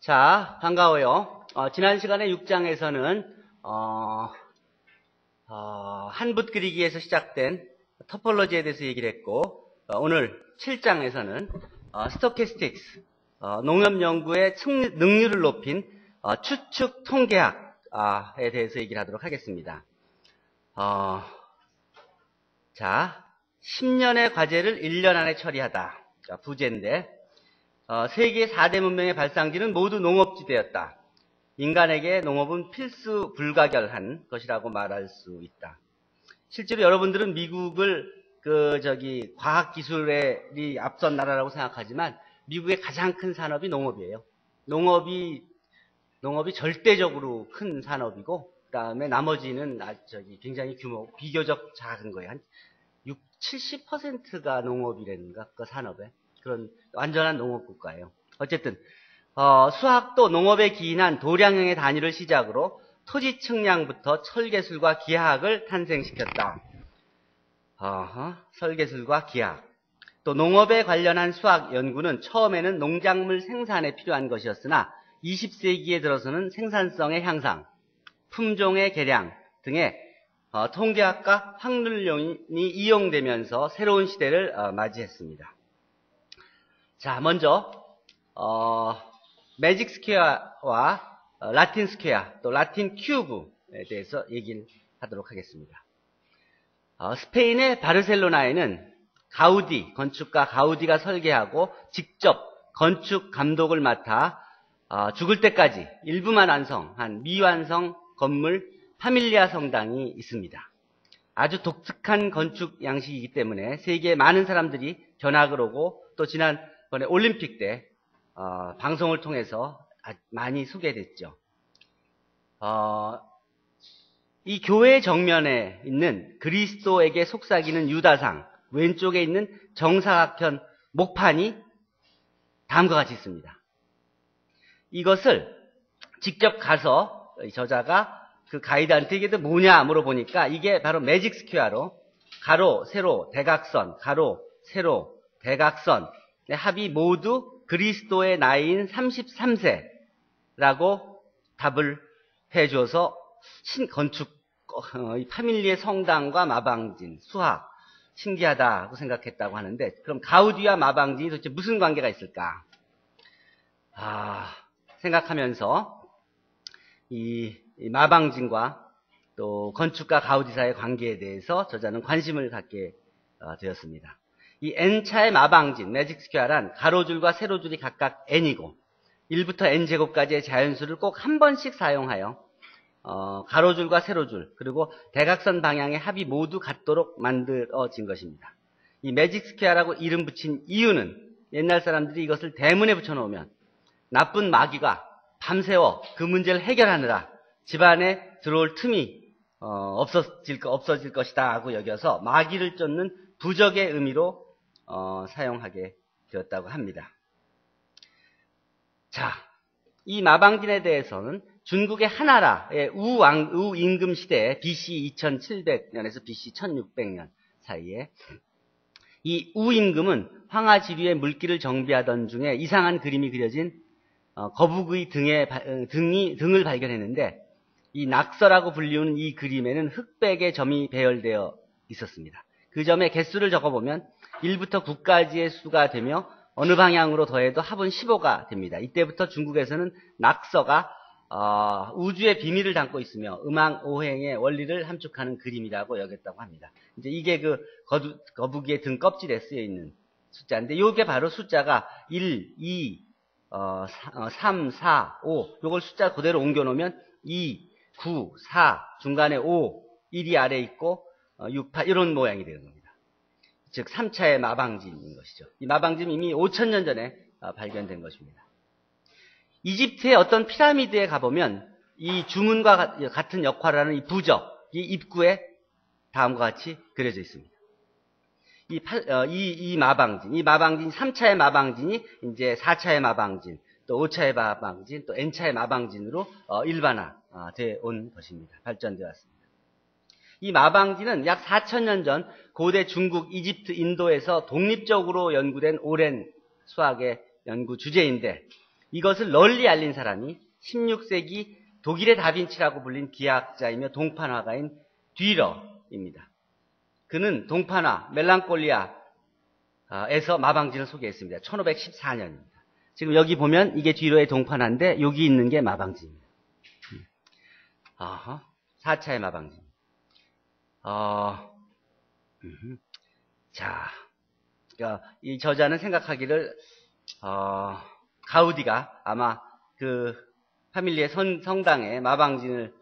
자, 반가워요. 어, 지난 시간에 6장에서는 어, 어, 한붓 그리기에서 시작된 터폴로지에 대해서 얘기를 했고 어, 오늘 7장에서는 어, 스토캐스틱스 어, 농업 연구의 능률을 높인 어, 추측 통계학에 대해서 얘기를 하도록 하겠습니다. 어, 자, 10년의 과제를 1년 안에 처리하다. 자, 부제인데 어, 세계 4대 문명의 발상지는 모두 농업지대였다. 인간에게 농업은 필수 불가결한 것이라고 말할 수 있다. 실제로 여러분들은 미국을 그 저기 과학 기술에 앞선 나라라고 생각하지만 미국의 가장 큰 산업이 농업이에요. 농업이 농업이 절대적으로 큰 산업이고 그다음에 나머지는 아, 저기 굉장히 규모 비교적 작은 거예요. 한 6, 70%가 농업이라는가 그 산업에 그런 완전한 농업 국가예요. 어쨌든 어, 수학도 농업에 기인한 도량형의 단위를 시작으로 토지 측량부터 설계술과 기하학을 탄생시켰다. 어허, 설계술과 기하학. 또 농업에 관련한 수학 연구는 처음에는 농작물 생산에 필요한 것이었으나 20세기에 들어서는 생산성의 향상, 품종의 개량 등의 어, 통계학과 확률론이 이용되면서 새로운 시대를 어, 맞이했습니다. 자, 먼저 어, 매직 스퀘어와 어, 라틴 스퀘어, 또 라틴 큐브에 대해서 얘기를 하도록 하겠습니다. 어, 스페인의 바르셀로나에는 가우디, 건축가 가우디가 설계하고 직접 건축 감독을 맡아 어, 죽을 때까지 일부만 완성한 미완성 건물 파밀리아 성당이 있습니다. 아주 독특한 건축 양식이기 때문에 세계의 많은 사람들이 견학을 오고 또 지난 번에 올림픽 때 어, 방송을 통해서 많이 소개됐죠. 어, 이 교회 정면에 있는 그리스도에게 속삭이는 유다상 왼쪽에 있는 정사각형 목판이 다음과 같이 있습니다. 이것을 직접 가서 저자가 그 가이드한테 이게 뭐냐 물어보니까 이게 바로 매직 스퀘어로 가로, 세로, 대각선, 가로, 세로, 대각선 합이 모두 그리스도의 나이인 33세라고 답을 해줘서 신건축 어, 파밀리의 성당과 마방진, 수학 신기하다고 생각했다고 하는데 그럼 가우디와 마방진이 도대체 무슨 관계가 있을까? 아, 생각하면서 이, 이 마방진과 또 건축가 가우디사의 관계에 대해서 저자는 관심을 갖게 어, 되었습니다. 이 n차의 마방진, 매직 스퀘어란 가로줄과 세로줄이 각각 n이고 1부터 n제곱까지의 자연수를 꼭 한 번씩 사용하여 어, 가로줄과 세로줄 그리고 대각선 방향의 합이 모두 같도록 만들어진 것입니다. 이 매직 스퀘어라고 이름 붙인 이유는 옛날 사람들이 이것을 대문에 붙여놓으면 나쁜 마귀가 밤새워 그 문제를 해결하느라 집안에 들어올 틈이 어, 없어질, 없어질 것이다 하고 여겨서 마귀를 쫓는 부적의 의미로 어, 사용하게 되었다고 합니다. 자, 이 마방진에 대해서는 중국의 하나라의 우왕, 우임금 시대 BC 2700년에서 BC 1600년 사이에 이 우임금은 황하 지류의 물기를 정비하던 중에 이상한 그림이 그려진 어, 거북의 등에, 어, 등이, 등을 발견했는데 이 낙서라고 불리우는 이 그림에는 흑백의 점이 배열되어 있었습니다. 그 점의 개수를 적어보면 1부터 9까지의 수가 되며 어느 방향으로 더해도 합은 15가 됩니다. 이때부터 중국에서는 낙서가 어, 우주의 비밀을 담고 있으며 음악 오행의 원리를 함축하는 그림이라고 여겼다고 합니다. 이제 이게 그 거두, 거북이의 등 껍질에 쓰여 있는 숫자인데 이게 바로 숫자가 1, 2, 어, 3, 4, 5 이걸 숫자 그대로 옮겨 놓으면 2, 9, 4 중간에 5, 1이 아래 있고 어, 6, 8 이런 모양이 되는 겁니다. 즉 3차의 마방진인 것이죠. 이 마방진이 이미 5천년 전에 어, 발견된 것입니다. 이집트의 어떤 피라미드에 가보면 이 주문과 같은 역할을 하는 이 부적, 이 입구에 다음과 같이 그려져 있습니다. 이, 어, 이, 이 마방진, 이 마방진, 3차의 마방진이 이제 4차의 마방진, 또 5차의 마방진, 또 N차의 마방진으로 어, 일반화되어 온 것입니다. 발전되어 왔습니다. 이 마방지는 약 4천년 전 고대 중국, 이집트, 인도에서 독립적으로 연구된 오랜 수학의 연구 주제인데 이것을 널리 알린 사람이 16세기 독일의 다빈치라고 불린 기하학자이며 동판화가인 뒤러입니다. 그는 동판화, 멜랑콜리아에서 마방진을 소개했습니다. 1514년입니다. 지금 여기 보면 이게 뒤로의 동판화인데 여기 있는 게 마방진입니다. 음. 아하, 4차의 마방진. 어, 자, 그러니까 이 저자는 생각하기를 어, 가우디가 아마 그 파밀리의 선, 성당에 마방진을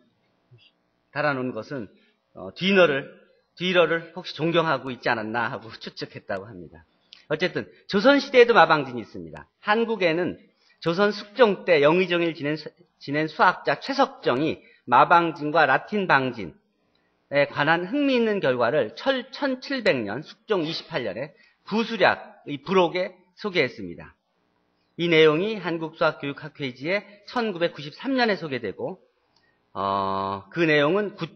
달아놓은 것은 어, 뒤너를 뒤러를 혹시 존경하고 있지 않았나 하고 추측했다고 합니다. 어쨌든 조선 시대에도 마방진이 있습니다. 한국에는 조선 숙종 때 영의정일 지낸, 지낸 수학자 최석정이 마방진과 라틴 방진에 관한 흥미있는 결과를 1700년 숙종 28년에 구수략의 부록에 소개했습니다. 이 내용이 한국수학교육학회지에 1993년에 소개되고 어, 그 내용은 구,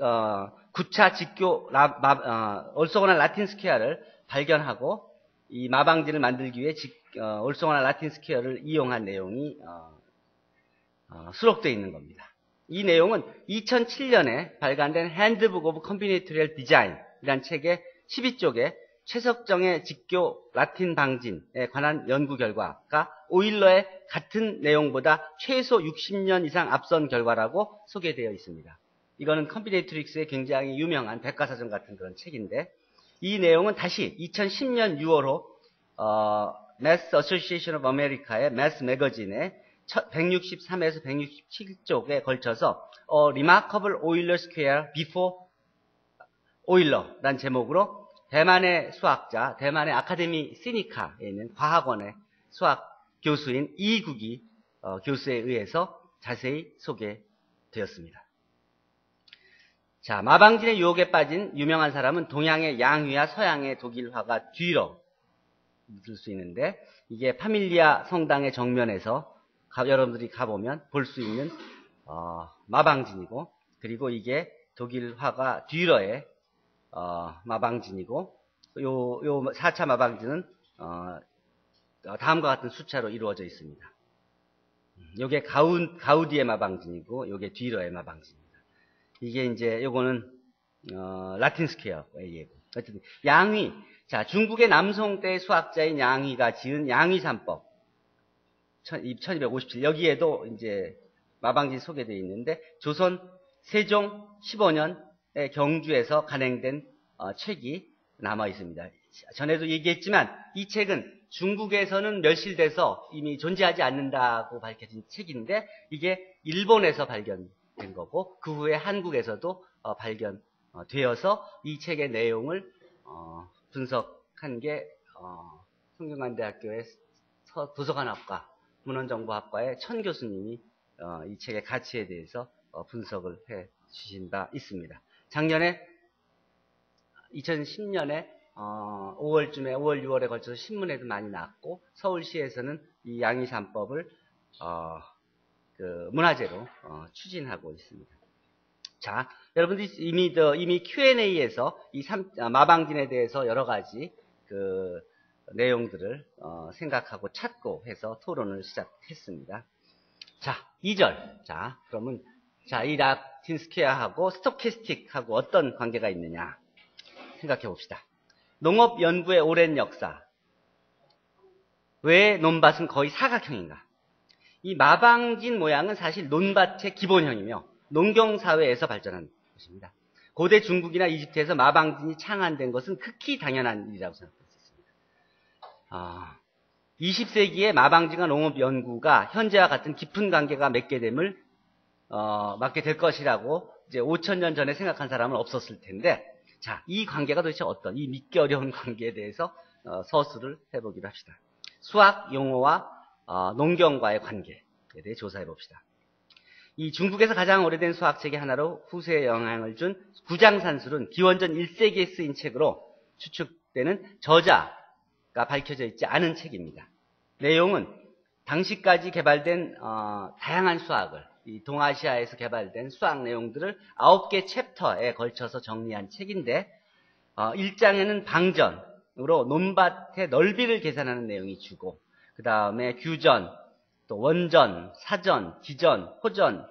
어, 차 직교 라, 마, 어, 올소고나 라틴 스퀘어를 발견하고 이 마방진을 만들기 위해 직, 어, 올소고나 라틴 스퀘어를 이용한 내용이 어, 어, 수록되어 있는 겁니다. 이 내용은 2007년에 발간된 Handbook of Combinatorial Design이란 책의 12쪽에 최석정의 직교 라틴 방진에 관한 연구 결과가 오일러의 같은 내용보다 최소 60년 이상 앞선 결과라고 소개되어 있습니다. 이거는 컴비네이트릭스의 굉장히 유명한 백과사전 같은 그런 책인데 이 내용은 다시 2010년 6월호 어, Mass Association of America의 Mass 매거진에 163에서 167쪽에 걸쳐서 어, Remarkable Euler Square Before Euler란 제목으로 대만의 수학자, 대만의 아카데미 시니카에 있는 과학원의 수학 교수인 이국이 어, 교수에 의해서 자세히 소개되었습니다. 자, 마방진의 유혹에 빠진 유명한 사람은 동양의 양휘와 서양의 독일화가 뒤로 묻을 수 있는데 이게 파밀리아 성당의 정면에서 가, 여러분들이 가보면 볼 수 있는 어, 마방진이고 그리고 이게 독일화가 뒤로의 어, 마방진이고 요, 요 4차 마방진은 어, 다음과 같은 숫자로 이루어져 있습니다. 요게 가우, 가우디의 마방진이고 요게 뒤로의 마방진입니다. 이게 이제 요거는 어, 라틴 스퀘어의 예고. 어쨌든 양위 자 중국의 남송대 수학자인 양위가 지은 양위산법 1257 여기에도 이제 마방진 소개되어 있는데 조선 세종 15년 경주에서 간행된 어, 책이 남아 있습니다. 전에도 얘기했지만 이 책은 중국에서는 멸실돼서 이미 존재하지 않는다고 밝혀진 책인데 이게 일본에서 발견된 거고 그 후에 한국에서도 어, 발견되어서 이 책의 내용을 어, 분석한 게 성균관대학교의 도서관학과 문헌정보학과의 천 교수님이 이 책의 가치에 대해서 분석을 해 주신 바 있습니다. 작년에 2010년에 어, 5월쯤에 5월 6월에 걸쳐서 신문에도 많이 나왔고 서울시에서는 이 양의산법을 어, 그 문화재로 어, 추진하고 있습니다. 자, 여러분들이 이미 더, 이미 Q&A에서 이 삼, 아, 마방진에 대해서 여러 가지 그 내용들을 어, 생각하고 찾고 해서 토론을 시작했습니다. 자, 2절. 자, 그러면 자, 이 라틴 스퀘어하고 스토캐스틱하고 어떤 관계가 있느냐 생각해 봅시다. 농업 연구의 오랜 역사. 왜 논밭은 거의 사각형인가? 이 마방진 모양은 사실 논밭의 기본형이며 농경 사회에서 발전한 것입니다. 고대 중국이나 이집트에서 마방진이 창안된 것은 극히 당연한 일이라고 있습니다. 아, 20세기에 마방진과 농업 연구가 현재와 같은 깊은 관계가 맺게 됨을 어, 맞게 될 것이라고 이제 5천 년 전에 생각한 사람은 없었을 텐데, 자, 이 관계가 도대체 어떤, 이 믿기 어려운 관계에 대해서 어, 서술을 해보기로 합시다. 수학 용어와 어, 농경과의 관계에 대해 조사해 봅시다. 이 중국에서 가장 오래된 수학책의 하나로 후세에 영향을 준 구장산술은 기원전 1세기에 쓰인 책으로 추측되는 저자 가 밝혀져 있지 않은 책입니다. 내용은 당시까지 개발된 어, 다양한 수학을 이 동아시아에서 개발된 수학 내용들을 아홉 개 챕터에 걸쳐서 정리한 책인데 어, 1장에는 방전으로 논밭의 넓이를 계산하는 내용이 주고 그 다음에 규전 또 원전, 사전, 기전, 호전,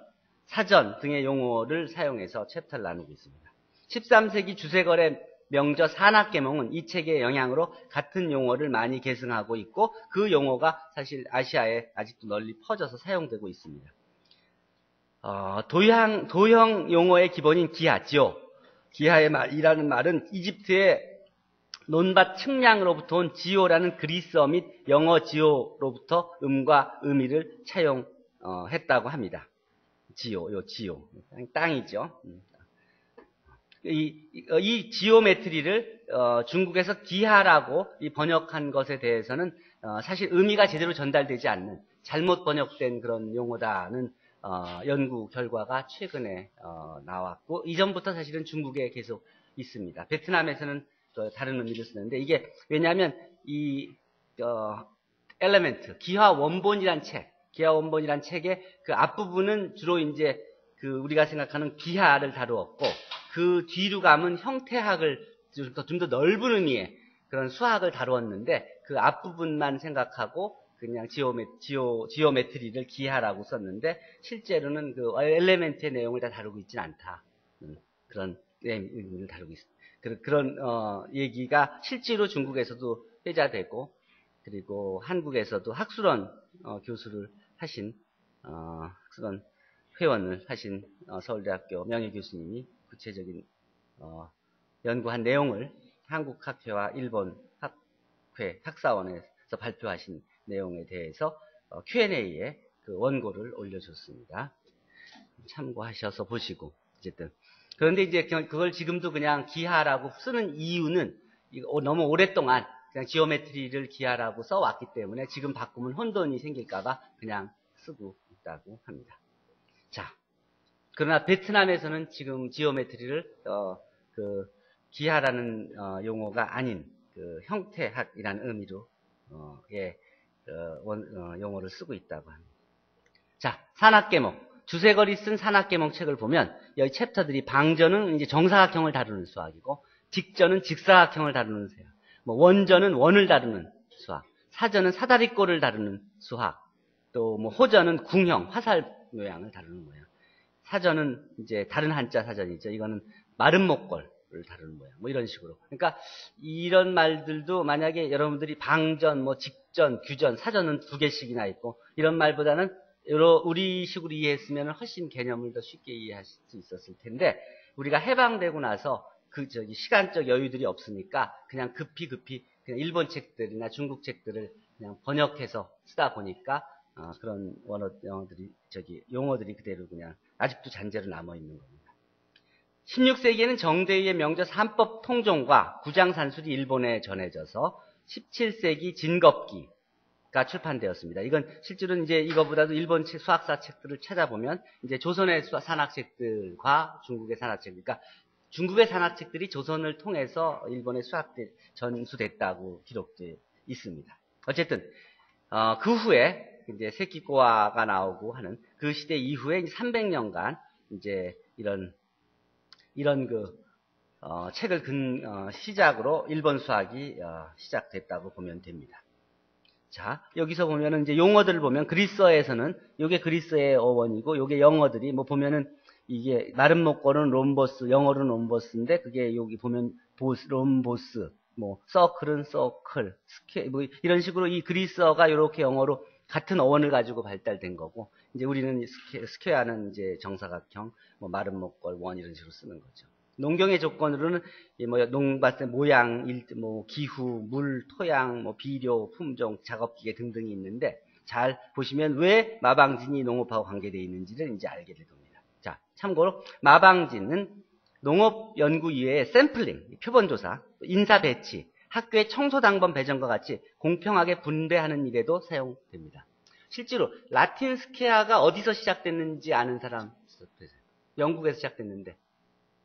사전 등의 용어를 사용해서 챕터를 나누고 있습니다. 13세기 주세거래 명저 산악계몽은 이 책의 영향으로 같은 용어를 많이 계승하고 있고 그 용어가 사실 아시아에 아직도 널리 퍼져서 사용되고 있습니다. 어, 도형, 도형 용어의 기본인 기하지요. 기하의 말이라는 말은 이집트의 논밭 측량으로부터 온 지오라는 그리스어 및 영어 지오로부터 음과 의미를 차용했다고 합니다. 지오, 요 지오. 땅이죠. 음. 이, 이 지오메트리를 어, 중국에서 기하라고 번역한 것에 대해서는 어, 사실 의미가 제대로 전달되지 않는 잘못 번역된 그런 용어다는 어, 연구 결과가 최근에 어, 나왔고 이전부터 사실은 중국에 계속 있습니다. 베트남에서는 다른 의미를 쓰는데 이게 왜냐하면 이 어, 엘레멘트 기하 원본이란 책, 기하 원본이란 책의 그 앞부분은 주로 이제 그 우리가 생각하는 기하를 다루었고 그 뒤로 가면 형태학을 좀더 넓은 의미의 그런 수학을 다루었는데 그 앞부분만 생각하고 그냥 지오메, 지오, 지오메트리를 기하라고 썼는데 실제로는 그 엘레멘트의 내용을 다 다루고 있지는 않다. 음, 그런 의미를 다루고 있습니다. 그런 어, 얘기가 실제로 중국에서도 회자되고 그리고 한국에서도 학술원 어, 교수를 하신 어, 학술원 회원을 하신 어, 서울대학교 명예 교수님이 구체적인 어, 연구한 내용을 한국학회와 일본 학회 학사원에서 발표하신 내용에 대해서 어, Q&A에 그 원고를 올려줬습니다. 참고하셔서 보시고 어쨌든 그런데 이제 그걸 지금도 그냥 기하라고 쓰는 이유는 너무 오랫동안 그냥 지오메트리를 기하라고 써왔기 때문에 지금 바꾸면 혼돈이 생길까봐 그냥 쓰고 있다고 합니다. 자, 그러나 베트남에서는 지금 지오메트리를 어, 그 기하라는 어, 용어가 아닌 그 형태학이라는 의미로 어, 예, 어, 원, 어, 용어를 쓰고 있다고 합니다. 자, 산악계목. 주세거리 쓴 산악계목 책을 보면 여기 챕터들이 방전은 이제 정사각형을 다루는 수학이고 직전은 직사각형을 다루는 수학, 뭐 원전은 원을 다루는 수학, 사전은 사다리꼴을 다루는 수학, 또 뭐 호전은 궁형, 화살 모양을 다루는 모양. 사전은 이제 다른 한자 사전이죠. 이거는 마른 목걸을 다루는 모양. 뭐 이런 식으로. 그러니까 이런 말들도 만약에 여러분들이 방전, 뭐 직전, 규전, 사전은 두 개씩이나 있고 이런 말보다는 여러 우리 식으로 이해했으면 훨씬 개념을 더 쉽게 이해하실 수 있었을 텐데 우리가 해방되고 나서 그 저기 시간적 여유들이 없으니까 그냥 급히 급히 그냥 일본 책들이나 중국 책들을 그냥 번역해서 쓰다 보니까 어, 그런 원어 영어들이 저기 용어들이 그대로 그냥 아직도 잔재로 남아 있는 겁니다. 16세기에는 정대위의 명저 3법 통종과 구장산술이 일본에 전해져서 17세기 진겁기 가 출판되었습니다. 이건 실제로는 이제 이거보다도 일본 책, 수학사 책들을 찾아보면 이제 조선의 산학책들과 중국의 산학책, 그러니까 중국의 산학책들이 조선을 통해서 일본의 수학들 전수됐다고 기록되어 있습니다. 어쨌든 어, 그 후에 이제 새끼꼬아가 나오고 하는 그 시대 이후에 300년간 이제 이런 이런 그 어, 책을 근 어, 시작으로 일본 수학이 어, 시작됐다고 보면 됩니다. 자 여기서 보면은 이제 용어들을 보면 그리스어에서는 이게 그리스의 어원이고 이게 영어들이 뭐 보면은 이게 마른 목걸은 롬보스 영어로는 롬보스인데 그게 여기 보면 보스 롬보스 뭐 서클은 서클 스케 뭐 이런 식으로 이 그리스어가 이렇게 영어로 같은 어원을 가지고 발달된 거고 이제 우리는 스퀘, 어는 이제 정사각형, 뭐 마른 목걸, 원 이런 식으로 쓰는 거죠. 농경의 조건으로는 뭐 농밭의 모양, 일, 뭐 기후, 물, 토양, 뭐 비료, 품종, 작업기계 등등이 있는데 잘 보시면 왜 마방진이 농업하고 관계되어 있는지를 이제 알게 될 겁니다. 자, 참고로 마방진은 농업 연구 이외에 샘플링, 표본 조사, 인사 배치, 학교의 청소당번 배정과 같이 공평하게 분배하는 일에도 사용됩니다. 실제로 라틴 스케아가 어디서 시작됐는지 아는 사람 영국에서 시작됐는데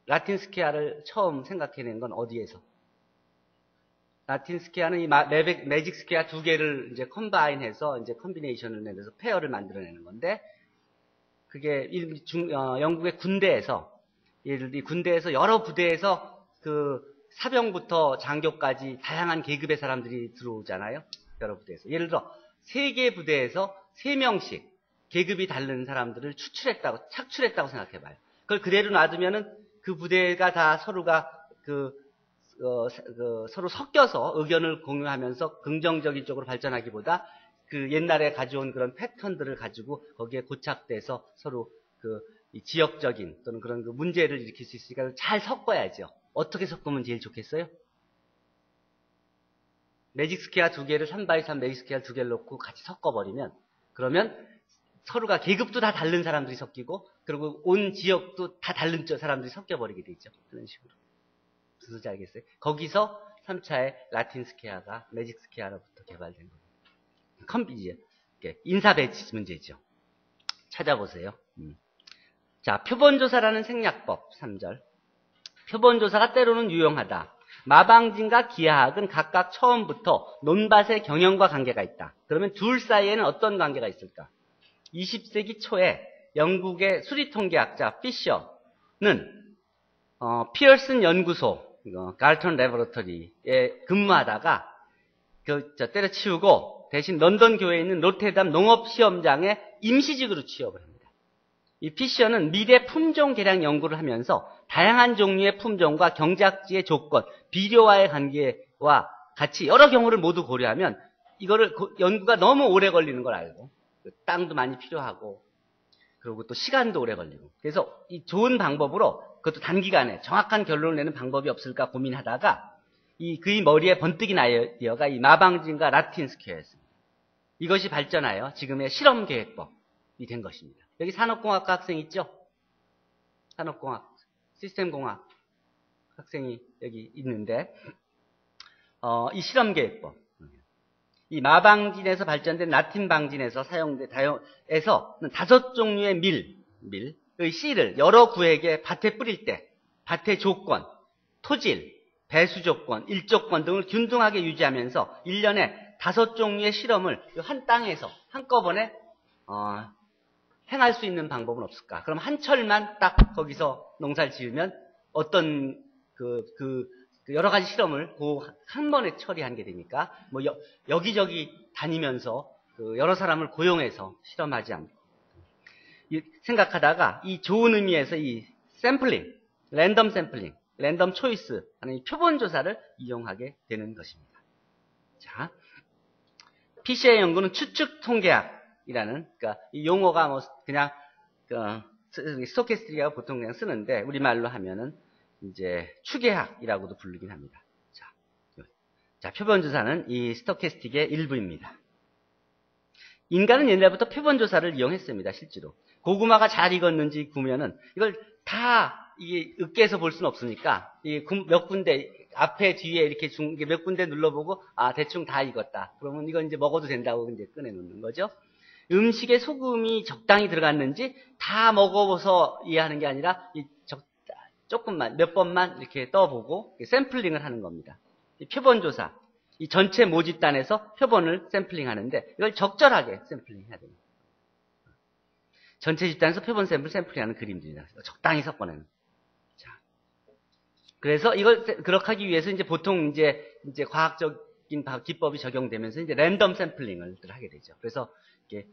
라틴 스케아를 처음 생각해낸 건 어디에서? 라틴 스케아는 이 매직 스케아 두 개를 이제 컴바인해서 이제 컨비네이션을 내면서 페어를 만들어내는 건데 그게 중, 어, 영국의 군대에서 예를 들어 군대에서 여러 부대에서 그 사병부터 장교까지 다양한 계급의 사람들이 들어오잖아요. 여러 부대에서. 예를 들어 세 개 부대에서 세 명씩 계급이 다른 사람들을 추출했다고, 착출했다고 생각해봐요. 그걸 그대로 놔두면은 그 부대가 다 서로가 그, 어, 그 서로 섞여서 의견을 공유하면서 긍정적인 쪽으로 발전하기보다 그 옛날에 가져온 그런 패턴들을 가지고 거기에 고착돼서 서로 그 지역적인 또는 그런 그 문제를 일으킬 수 있으니까 잘 섞어야죠. 어떻게 섞으면 제일 좋겠어요? 매직 스퀘어 두 개를 3x3 매직 스퀘어 두 개를 놓고 같이 섞어버리면 그러면 서로가 계급도 다 다른 사람들이 섞이고 그리고 온 지역도 다 다른 사람들이 섞여버리게 되죠. 그런 식으로. 무슨 소리인지 알겠어요? 거기서 3차의 라틴 스퀘어가 매직 스퀘어로부터 개발된 겁니다. 컴비지 인사 배치 문제죠. 찾아보세요. 음. 자, 표본조사라는 생략법 3절. 표본조사가 때로는 유용하다. 마방진과 기하학은 각각 처음부터 논밭의 경영과 관계가 있다. 그러면 둘 사이에는 어떤 관계가 있을까? 20세기 초에 영국의 수리통계학자 피셔는 어, 피어슨 연구소, 갈턴 레버러터리에 근무하다가 그, 저, 때려치우고 대신 런던 교회에 있는 로테담 농업시험장에 임시직으로 취업을 합니다. 이 피셔는 미래 품종 개량 연구를 하면서 다양한 종류의 품종과 경작지의 조건, 비료와의 관계와 같이 여러 경우를 모두 고려하면 이거를 연구가 너무 오래 걸리는 걸 알고 그 땅도 많이 필요하고 그리고 또 시간도 오래 걸리고 그래서 이 좋은 방법으로 그것도 단기간에 정확한 결론을 내는 방법이 없을까 고민하다가 이 그의 머리에 번뜩인 아이디어가 이 마방진과 라틴 스퀘어였습니다. 이것이 발전하여 지금의 실험 계획법이 된 것입니다. 여기 산업공학과 학생 있죠? 산업공학, 시스템공학 학생이 여기 있는데 어, 이 실험 계획법 이 마방진에서 발전된 라틴 방진에서 사용된 다용에서는 다섯 종류의 밀, 밀의 씨를 여러 구에게 밭에 뿌릴 때 밭의 조건, 토질, 배수 조건, 일조건 등을 균등하게 유지하면서 1년에 다섯 종류의 실험을 한 땅에서 한꺼번에 어, 행할 수 있는 방법은 없을까? 그럼 한 철만 딱 거기서 농사를 지으면 어떤 그, 그그 여러 가지 실험을 그한 번에 처리한 게 되니까 뭐 여, 기저기 다니면서 그 여러 사람을 고용해서 실험하지 않고 생각하다가 이 좋은 의미에서 이 샘플링, 랜덤 샘플링, 랜덤 초이스 하는 표본 조사를 이용하게 되는 것입니다. 자, PC의 연구는 추측 통계학 이라는 그러니까 이 용어가 뭐 그냥 그 스토캐스트리아 보통 그냥 쓰는데 우리말로 하면은 이제 추계학이라고도 부르긴 합니다. 자, 자 표본조사는 이 스토캐스틱의 일부입니다. 인간은 옛날부터 표본조사를 이용했습니다. 실제로 고구마가 잘 익었는지 구면은 이걸 다 이게 으깨서 볼 수는 없으니까 몇 군데 앞에 뒤에 이렇게 중, 몇 군데 눌러보고 아 대충 다 익었다. 그러면 이건 이제 먹어도 된다고 이제 꺼내 놓는 거죠. 음식에 소금이 적당히 들어갔는지 다 먹어서 이해하는 게 아니라 조금만, 몇 번만 이렇게 떠보고 샘플링을 하는 겁니다. 표본 조사. 이 전체 모집단에서 표본을 샘플링 하는데 이걸 적절하게 샘플링 해야 됩니다. 전체 집단에서 표본 샘플 샘플링 하는 그림들이다. 적당히 섞어내는. 자. 그래서 이걸 그렇게 하기 위해서 이제 보통 이제, 이제 과학적인 기법이 적용되면서 이제 랜덤 샘플링을 하게 되죠. 그래서 이게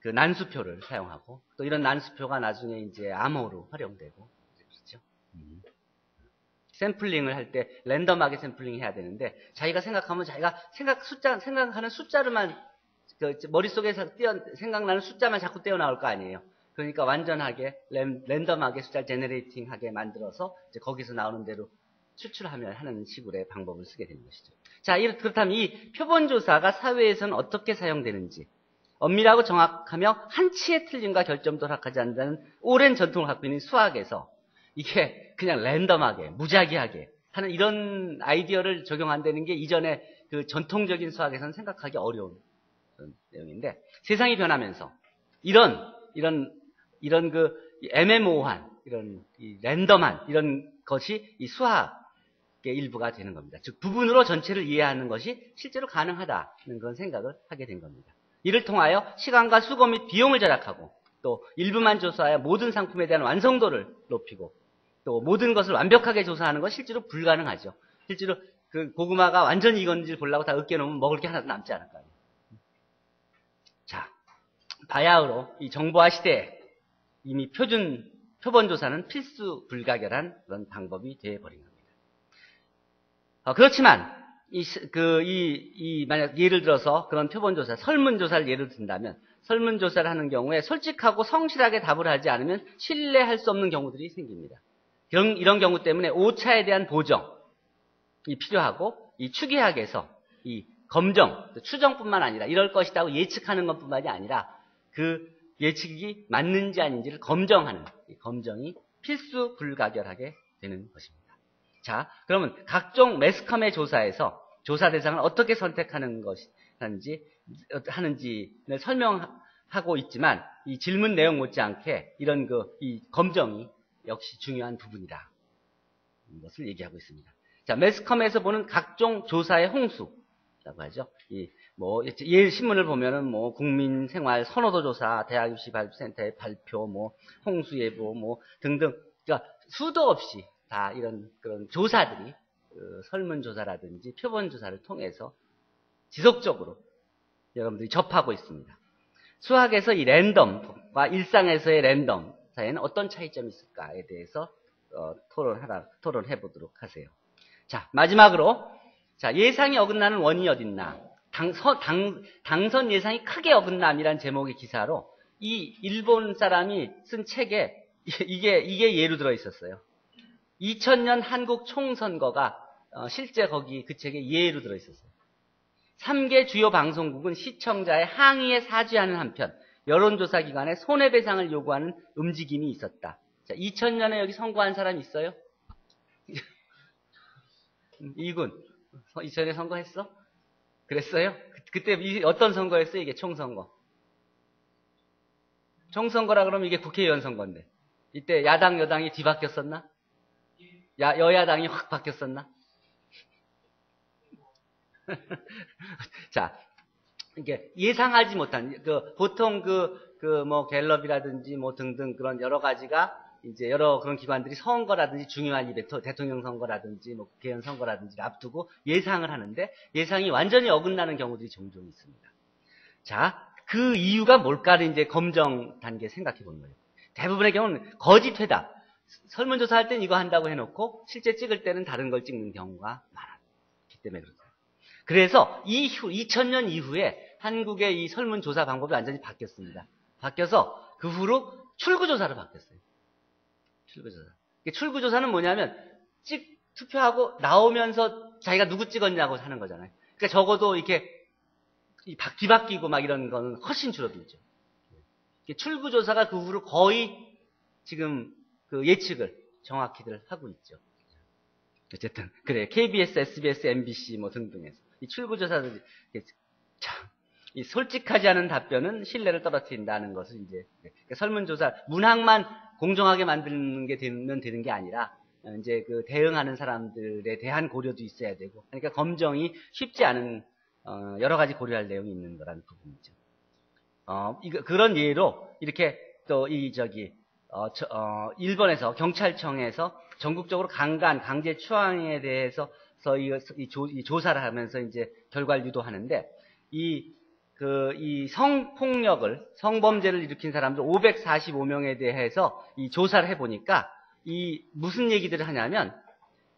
그 난수표를 사용하고 또 이런 난수표가 나중에 이제 암호로 활용되고 샘플링을 할 때 랜덤하게 샘플링 해야 되는데 자기가 생각하면 자기가 생각 숫자 생각하는 숫자로만 그 머릿속에서 띄어 생각나는 숫자만 자꾸 떼어 나올 거 아니에요. 그러니까 완전하게 랜, 덤하게 숫자 제너레이팅하게 만들어서 거기서 나오는 대로 추출하면 하는 식으로의 방법을 쓰게 되는 것이죠. 자, 그렇다면 이 표본 조사가 사회에서는 어떻게 사용되는지 엄밀하고 정확하며 한치의 틀림과 결점도 허락하지 않는다는 오랜 전통을 갖고 있는 수학에서 이게 그냥 랜덤하게, 무작위하게 하는 이런 아이디어를 적용한다는 게 이전에 그 전통적인 수학에서는 생각하기 어려운 내용인데 세상이 변하면서 이런 이런 이런 그 애매모호한 이런 랜덤한 이런 것이 이 수학의 일부가 되는 겁니다. 즉 부분으로 전체를 이해하는 것이 실제로 가능하다는 그런 생각을 하게 된 겁니다. 이를 통하여 시간과 수고 및 비용을 절약하고 또 일부만 조사하여 모든 상품에 대한 완성도를 높이고 또 모든 것을 완벽하게 조사하는 건 실제로 불가능하죠. 실제로 그 고구마가 완전히 익었는지 보려고 다 으깨놓으면 먹을 게 하나도 남지 않을 거예요. 바야흐로 이 정보화 시대에 이미 표준 표본 조사는 필수 불가결한 그런 방법이 되어버린 겁니다. 어, 그렇지만 이, 그, 이, 이, 만약 예를 들어서 그런 표본조사, 설문조사를 예를 든다면, 설문조사를 하는 경우에 솔직하고 성실하게 답을 하지 않으면 신뢰할 수 없는 경우들이 생깁니다. 이런, 이런 경우 때문에 오차에 대한 보정이 필요하고, 이 추계학에서 이 검정, 추정뿐만 아니라 이럴 것이라고 예측하는 것뿐만이 아니라 그 예측이 맞는지 아닌지를 검정하는 검정이 필수 불가결하게 되는 것입니다. 자, 그러면 각종 매스컴의 조사에서 조사 대상을 어떻게 선택하는 것인지 하는지를 설명하고 있지만 이 질문 내용 못지않게 이런 그 이 검정이 역시 중요한 부분이다. 것을 얘기하고 있습니다. 자, 매스컴에서 보는 각종 조사의 홍수라고 하죠. 이, 뭐, 예, 신문을 보면은 뭐, 국민생활 선호도 조사, 대학 입시 발표센터의 발표, 뭐, 홍수 예보, 뭐, 등등. 그러니까 수도 없이 다 이런 그런 조사들이 그 설문조사라든지 표본조사를 통해서 지속적으로 여러분들이 접하고 있습니다. 수학에서 이 랜덤과 일상에서의 랜덤 사이에는 어떤 차이점이 있을까에 대해서 어, 토론하라, 토론해 보도록 하세요. 자, 마지막으로 자, 예상이 어긋나는 원인이 어딨나? 당선, 당, 당선 예상이 크게 어긋남이란 제목의 기사로 이 일본 사람이 쓴 책에 이게, 이게 예로 들어 있었어요. 2000년 한국 총선거가 어, 실제 거기 그 책에 예로 들어 있었어요. 3개 주요 방송국은 시청자의 항의에 사죄하는 한편 여론조사 기관에 손해배상을 요구하는 움직임이 있었다. 자, 2000년에 여기 선거한 사람 있어요? 이군 2000년에 선거했어? 그랬어요? 그, 때 어떤 선거였어요? 이게 총선거. 총선거라 그러면 이게 국회의원 선거인데 이때 야당 여당이 뒤바뀌었었나? 야, 여야당이 확 바뀌었었나? 자, 이게 예상하지 못한, 그, 보통 그, 그, 뭐, 갤럽이라든지 뭐 등등 그런 여러 가지가 이제 여러 그런 기관들이 선거라든지 중요한 이벤트, 대통령 선거라든지 뭐 국회의원 선거라든지 앞두고 예상을 하는데 예상이 완전히 어긋나는 경우들이 종종 있습니다. 자, 그 이유가 뭘까를 이제 검정 단계 생각해 보는 거예요. 대부분의 경우는 거짓 회답. 설문조사 할 땐 이거 한다고 해놓고 실제 찍을 때는 다른 걸 찍는 경우가 많았기 때문에 그렇다. 그래서 이후 2000년 이후에 한국의 이 설문조사 방법이 완전히 바뀌었습니다. 바뀌어서 그 후로 출구조사로 바뀌었어요. 출구조사. 출구조사는 뭐냐면 찍 투표하고 나오면서 자기가 누구 찍었냐고 하는 거잖아요. 그러니까 적어도 이렇게 뒤바뀌고 막 이런 거는 훨씬 줄어들죠. 출구조사가 그 후로 거의 지금 그 예측을 정확히들 하고 있죠. 어쨌든 그래 KBS, SBS, MBC 뭐 등등에서 이 출구조사들이 참, 이 솔직하지 않은 답변은 신뢰를 떨어뜨린다는 것을 이제 그러니까 설문조사 문항만 공정하게 만드는 게 되면 되는 게 아니라 어, 이제 그 대응하는 사람들에 대한 고려도 있어야 되고 그러니까 검정이 쉽지 않은 어, 여러 가지 고려할 내용이 있는 거라는 부분이죠. 어, 이거, 그런 예로 이렇게 또 이 저기 어, 저, 어, 일본에서 경찰청에서 전국적으로 강간, 강제 추앙에 대해서 이, 조사를 하면서 이제 결과를 유도하는데 이, 그, 이 성폭력을, 성범죄를 일으킨 사람들 545명에 대해서 이 조사를 해보니까 이 무슨 얘기들을 하냐면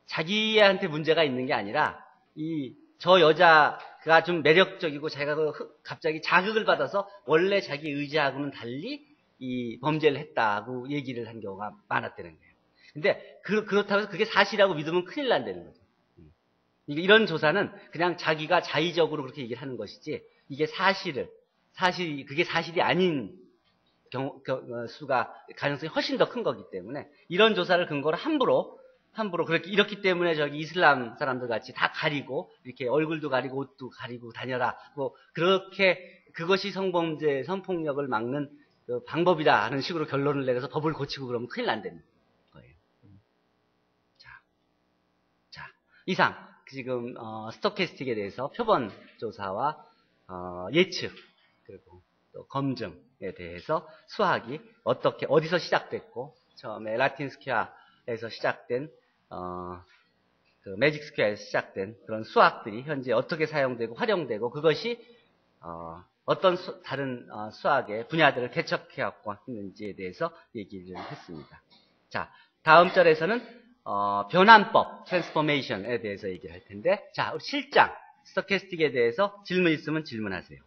자기한테 문제가 있는 게 아니라 이 저 여자가 좀 매력적이고 자기가 그 갑자기 자극을 받아서 원래 자기 의지하고는 달리 이 범죄를 했다고 얘기를 한 경우가 많았다는 거예요. 근데 그, 렇다고 해서 그게 사실이라고 믿으면 큰일 난다는 거죠. 음. 이런 조사는 그냥 자기가 자의적으로 그렇게 얘기를 하는 것이지 이게 사실을 사실 그게 사실이 아닌 경우, 어, 수가 가능성이 훨씬 더 큰 거기 때문에 이런 조사를 근거로 함부로 함부로 그렇게 이렇기 때문에 저기 이슬람 사람들 같이 다 가리고 이렇게 얼굴도 가리고 옷도 가리고 다녀라 뭐 그렇게 그것이 성범죄 성폭력을 막는 그 방법이다 하는 식으로 결론을 내려서 법을 고치고 그러면 큰일 난다는 거예요. 자, 자 이상 지금 어, 스토캐스틱에 대해서 표본 조사와 어, 예측 그리고 또 검증에 대해서 수학이 어떻게 어디서 시작됐고 처음에 라틴 스퀘어에서 시작된 어, 그 매직 스퀘어에서 시작된 그런 수학들이 현재 어떻게 사용되고 활용되고 그것이 어, 어떤 수- 다른 어, 수학의 분야들을 개척해왔고 했는지에 대해서 얘기를 했습니다. 자, 다음 절에서는 어, 변환법, 트랜스포메이션에 대해서 얘기를 할 텐데, 자, 우리 실장, 스토캐스틱에 대해서 질문 있으면 질문하세요.